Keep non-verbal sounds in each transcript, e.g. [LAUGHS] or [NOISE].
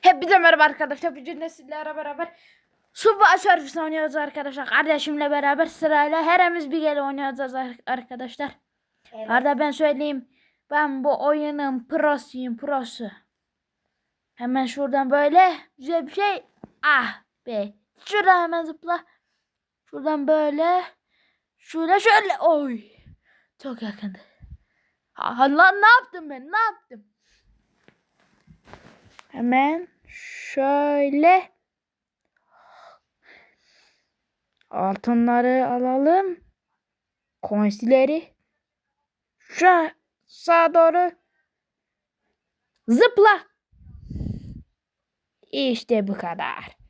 Hepinize merhaba arkadaşlar. Bugün de sizlerle beraber Subway Surfers oynuyoruz arkadaşlar. Kardeşimle beraber sırayla herimiz bir gel oynayacağız ar- arkadaşlar. Evet. Arada ben söyleyeyim. Ben bu oyunun prosuyum prosu. Hemen şuradan böyle güzel bir şey. Ah be. Şuradan hemen zıpla. Şuradan böyle. Şöyle şöyle. Oy. Çok yakındı. Ha, lan ne yaptım ben? Ne yaptım? Hemen şöyle altınları alalım. Coinsleri şu sağa doğru zıpla. İşte bu kadar.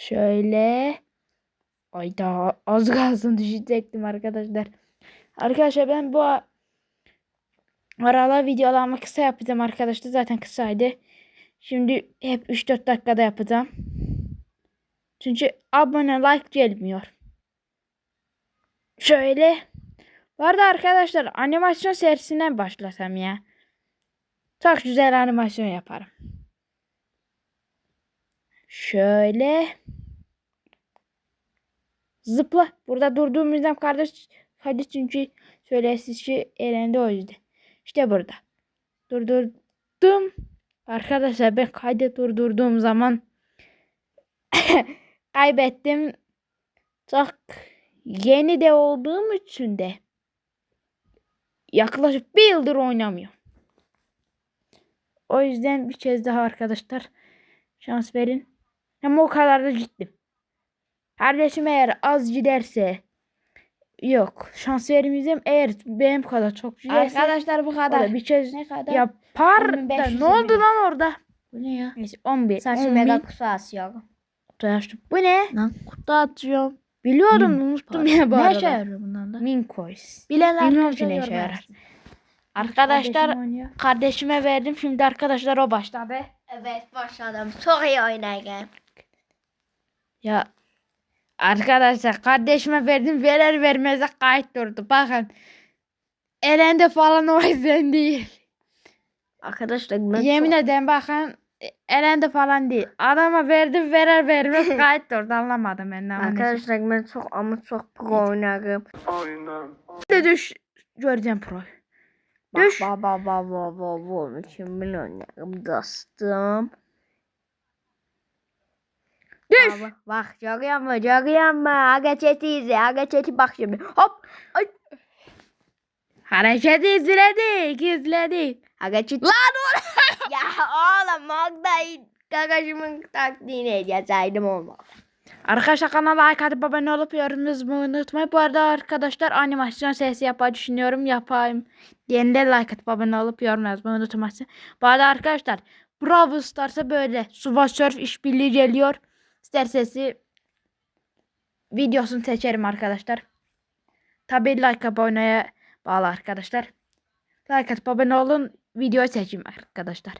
Şöyle. Ay daha az kalsın [LAUGHS] düşecektim arkadaşlar. Arkadaşlar ben bu aralar videolarımı kısa yapacağım arkadaşlar. Zaten kısaydı. Şimdi hep 3-4 dakikada yapacağım. Çünkü abone like gelmiyor. Şöyle. Bu arada arkadaşlar animasyon serisinden başlasam ya. Çok güzel animasyon yaparım. Şöyle. Zıpla. Burada durduğumuzdan kardeş hadi çünkü söylesiz şey elinde o yüzden. İşte burada. Durdurdum. Arkadaşlar ben kaydı durdurduğum zaman [COUGHS] kaybettim. Çok yeni de olduğum için de yaklaşık bir yıldır oynamıyorum. O yüzden bir kez daha arkadaşlar şans verin. Ama o kadar da ciddim. Kardeşim eğer az giderse yok. Şans vermeyeceğim. Eğer benim kadar çok giderse Arkadaşlar bu kadar. da bir kez Ne kadar? yapar da 1500 ne oldu lan orada? Bu ne ya? Neyse 11. Saçı 10 mega bin kutu asıyor. kutu açtım. Bu ne? Lan kutu atıyorum. Biliyordum unuttum ya bu ne arada. işe yarıyor bundan da? Min coins. Bilen Bilmiyorum ki ne işe yarar. Arkadaşlar Kardeşim oynuyor. kardeşime verdim. Şimdi arkadaşlar o başladı. Evet başladım. Çok iyi oynayın. Ya arkadaşlar kardeşime verdim verer vermez de kayıt durdu. Bakın elende falan o yüzden değil. Arkadaşlar ben Yemin ederim bakın elende falan değil. Adama verdim verer vermez kayıt durdu anlamadım ben. ne. Arkadaşlar ben çok ama çok pro oynarım. de düş göreceğim pro. Düş. bak bak bak bak bak bak. Mükemmel oynarım dostum. Düş. Bak, bak görüyor musun? Görüyor musun? Chat'i izle. Chat'i bak şimdi. Hop. Ay. Hareketi izledik izledik. Chat. Lan oğlum. [LAUGHS] ya oğlum orada kardeşimin taktiğini yazaydım olmadı. Arkadaşlar kanala like atıp abone olup yorum yazmayı unutmayın. Bu arada arkadaşlar animasyon sesi yapmayı düşünüyorum. Yapayım. Yeni de like atıp abone olup yorum yazmayı unutmasın. Bu arada arkadaşlar Brawl Stars'a böyle Suva Surf işbirliği geliyor. İsterseniz videosunu seçerim arkadaşlar. Tabi like aboneye bağlı arkadaşlar. Like atıp abone olun. Videoyu seçeyim arkadaşlar.